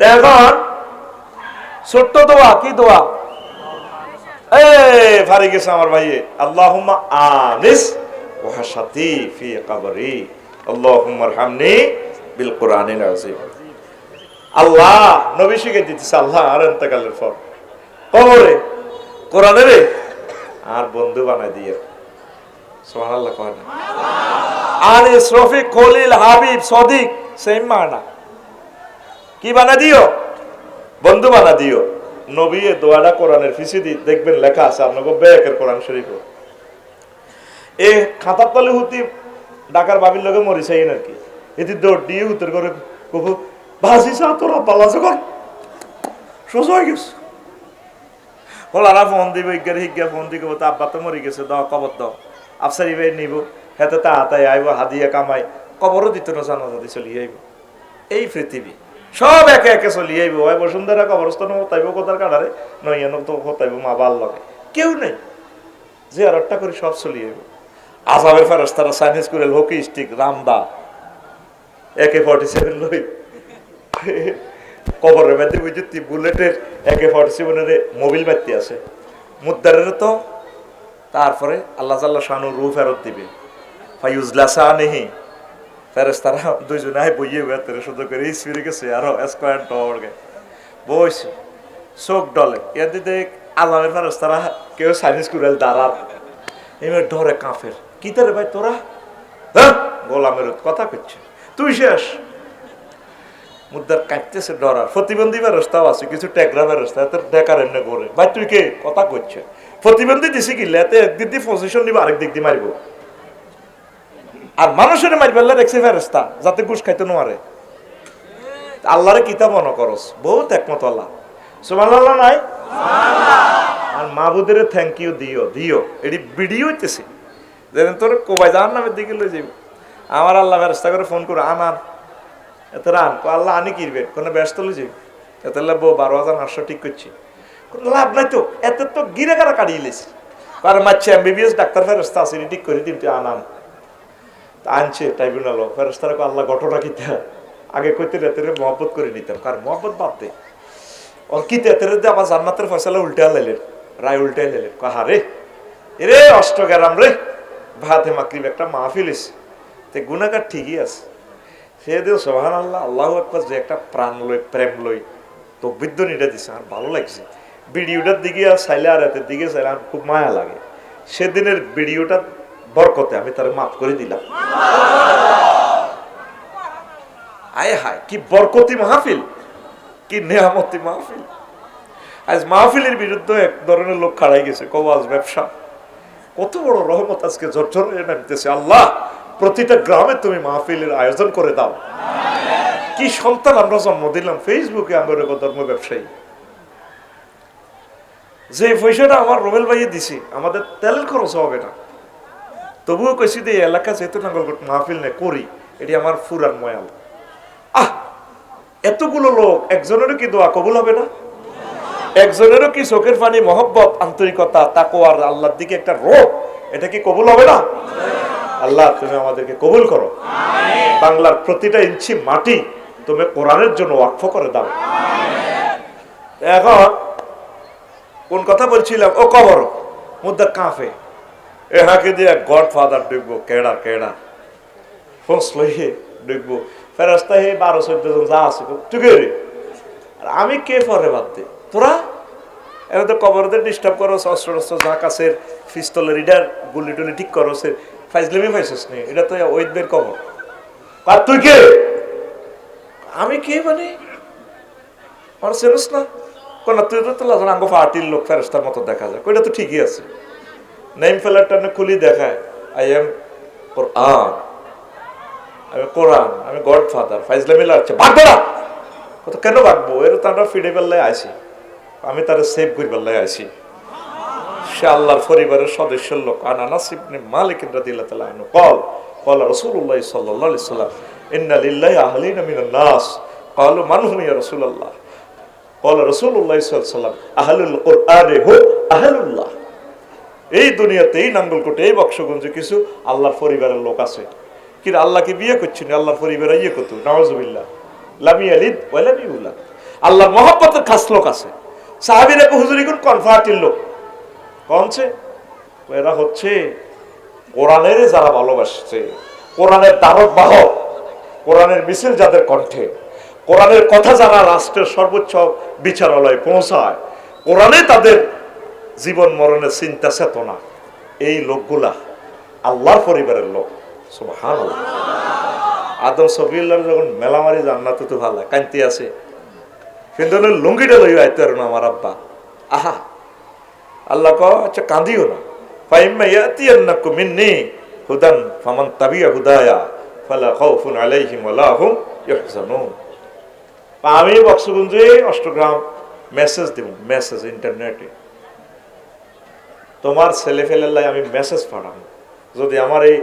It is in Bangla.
এখন ছোট্ট দোয়া, কি দোয়া? এ গেছে আমার ভাইয়ে। আল্লাহুম্মা আনিস বিল আল্লাহ নবী শিখে দিতেছে, আল্লাহ আর এন্তকালের পর কবরে কোরআনের আর বন্ধু বানাই দিয়ে। সুবহানাল্লাহ কয় না? রফিক খলিল হাবিব সদিক, সেম মানা। কি বানা দিও? বন্ধু বানা দিও। নবী এ দোয়াটা কোরআনের ফিসি দি, দেখবেন লেখা আছে আপনাকে ব্যাকের কোরআন শরীফ এ খাতার তলে হুতি ডাকার বাবির লগে মরিছে আর কি এটি দৌড় দিয়ে উত্তর করে কবু ভাসি সা তোরা, পালা যখন সোজা হয়ে গেছে। ওলারা ফোন দিব, ইজ্ঞার হিজ্ঞা ফোন দিব তা আব্বা তো মরি গেছে, দাও, কবর দাও। আফসারি ভাই নিব হেতে তা হাতায় আইব, হাদিয়া কামাই, কবরও দিত না জানা যদি চলিয়ে আইব। এই পৃথিবী। সব একে একে চলিয়ে আইব। হয় বসুন্ধরা কবরস্থান হতাইব কোথার কাটারে নইয়ান তো হতাইব মা বাল লগে। কেউ নেই। যে আর একটা করে সব চলিয়ে আইব। আজাবের ফেরস তারা সাইনিস করে hockey stick, রামদা, AK forty seven লই। কবরের মধ্যে বুঝতে বুলেটের একে ফর্টি সেভেনের মোবিল বাড়তি আছে। মুদারের তো তারপরে আল্লাহ জাল্লাহ শানু রু ফেরত দিবে। ফাইউজলা শাহ নেহি ফেরেস তারা দুইজনে আই বইয়ে বেতরে শুধু করে স্পিরে গেছে, আরও স্কোয়ার ডরগে বইছে, চোখ ডলে। ইয়াদি দেখ আলামের ফেরেস তারা কেউ সাইনিস কুড়েল দাঁড়ার এবার ডরে কাঁফের। কি তারে ভাই তোরা? হ্যাঁ গোলামের কথা করছে তুই শেষ। মুদ্রার কাটতেছে ডরার। প্রতিবন্ধী ব্যবস্থাও আছে, কিছু টেকরা ব্যবস্থা এত ডেকার এমনি করে ভাই, তুই কে? কথা করছে প্রতিবন্ধী দিছি কি লেতে একদিক দিয়ে পজিশন দিব আরেক দিক দিয়ে মারিব। আর মানুষের মারি ফেললে রেখছে ফেরস্তা যাতে ঘুষ খাইতে নোয়ারে আল্লাহরে কিতাব মনে করস, বহুত একমত আল্লাহ। সুমান আল্লাহ নাই আর মাহবুদের থ্যাংক ইউ দিও দিও। এটি ভিডিও হইতেছে। যেন তোর কোবাই যাওয়ার নামের দিকে লই যাবি আমার আল্লাহ ব্যবস্থা করে ফোন করে আনার এত রান আল্লাহ, আনি কিনবে কোনো ব্যস্ত লই যাবি এত বউ, বারো হাজার আটশো ঠিক করছি। কোনো লাভ নাই তো, এত তো গিরে কারা কাটিয়ে লিছি কারণ মাচ্ছে এমবিবিএস ডাক্তার ফেরস্তা আছে ঠিক করে দিন তুই আনান তা আনছে ট্রাইব্যুনাল ফেরস্তারা আল্লাহ ঘটনা কিতা আগে কইতে রেতেরে মহব্বত করে নিতাম। কারণ মহব্বত বাদ দে। ওর কি তেতেরে দিয়ে আমার জান্নাতের ফয়সালা উল্টে লাইলেন রায় উল্টে লাইলেন কাহা রে এরে অষ্ট গেরাম রে, ভাতে মাকরিব একটা মাহফিল এসে তে গুণাগার ঠিকই আছে। সে দিও সোহান আল্লাহ আল্লাহ একবার যে একটা প্রাণ লই প্রেম লই তো বিদ্যুৎটা দিছে আর ভালো লাগছে। ভিডিওটার দিকে আর সাইলে আর এতের দিকে চাইলে আমার খুব মায়া লাগে। সেদিনের ভিডিওটা বরকতে আমি তার মাফ করে দিলাম। আয় হায়, কি বরকতি মাহফিল, কি নেহামতি মাহফিল। আজ মাহফিলের বিরুদ্ধে এক ধরনের লোক খাড়াই গেছে কবাজ ব্যবসা। কত বড় রহমত আজকে ঝরঝর নামতেছে। আল্লাহ, প্রতিটা গ্রামে তুমি মাহফিলের আয়োজন করে দাও। কি সন্তান আমরা জন্ম দিলাম, ফেসবুকে আমরা ধর্ম ব্যবসায়ী। যে পয়সাটা আমার রোবেল ভাইয়ে দিছি, আমাদের তেল খরচ হবে না। তবুও কইছি যে এলাকা যেহেতু নাঙ্গলকোট মাহফিল নে করি, এটি আমার ফুরার ময়াল। আহ! এতগুলো লোক, একজনেরও কি দোয়া কবুল হবে না? একজনেরও কি চোখের পানি, মহব্বত, আন্তরিকতা তাকো আর আল্লাহর দিকে একটা রোগ, এটা কি কবুল হবে না? আল্লাহ, তুমি আমাদেরকে কবুল করো। বাংলার প্রতিটা ইঞ্চি মাটি তুমি কোরআনের জন্য ওয়াকফ করে দাও। এখন কোন কথা বলছিলাম? ও কবর মুদ্রা কাঁফে। এ হাঁকে দিয়ে গড ফাদার ডুববো কেডা? কেডা ফোঁস লইয়ে ডুববো ফেরাস্তা হে, বারো, চোদ্দ জন যা আছে টুকে আর আমি কে পরে বাদ দে? তোরা? এরা তো কবরদের ডিস্টার্ব করো অস্ত্র অস্ত্র যা কাছের পিস্তলের ইডার গুলি টুলি ঠিক করো, সে ফাইজলামি পাইছিস নি? এটা তো ওয়েদবের কবর। আর তুই কে? আমি কে মানে? আমার চেনস না? কোন তুই তো আঙ্গ পার্টির লোক ফেরস্তার মতো দেখা যায়। ওইটা তো ঠিকই আছে। নেম ফেলারটা খুলি দেখায় আই এম কোরআন আমি কোরআন আমি গড ফাদার ফাইজলামি লাগছে ভাগবো না ও তো কেন ভাগবো এর তো আমরা ফিরে বেলায় আসি আমি তার সেভ করি বেলায় আসি সে আল্লাহর পরিবারের সদস্যের লোক আনানা সিবনে মালিক রাদিয়াল্লাহু তাআলা আনহু قال قال رسول الله صلى الله عليه وسلم ان لله اهلين من الناس قالوا من هم يا رسول الله قال رسول الله صلى الله عليه وسلم اهل القران هم اهل الله এই দুনিয়াতে এই নাঙ্গলকোটে এই বক্সগঞ্জে কিছু আল্লাহর পরিবারের লোক আছে। কিন্তু আল্লাহকে বিয়ে করছেন আল্লাহর পরিবার ইয়ে করতো নওয়াজবিল্লাহ লামি আলিদ উল্লাহ আল্লাহর মহব্বতের খাস লোক আছে। সাহাবিরা হুজুরি কোন কনভার্টির লোক? কনছে এরা হচ্ছে কোরআনের যারা ভালোবাসছে, কোরআনের দ্বারক বাহক, কোরআনের মিছিল যাদের কণ্ঠে, কোরআনের কথা যারা রাষ্ট্রের সর্বোচ্চ বিচারালয়ে পৌঁছায়, কোরআনে তাদের জীবন মরণের চিন্তা চেতনা, এই লোকগুলা আল্লাহর পরিবারের লোক। সুবহানাল্লাহ। আদম সফিউল্লাহ যখন মেলামারি জান্নাতে তো ভালো, কান্তি আছে। কিন্তু লুঙ্গিটা লইয়া আইতে পারো না আমার আব্বা। আহা, আল্লাহ ক আচ্ছা কাঁদিও না। আমি বক্সগঞ্জে অষ্টগ্রাম মেসেজ দেব, মেসেজ ইন্টারনেটে। তোমার ছেলে লাই আমি মেসেজ পাঠাবো। যদি আমার এই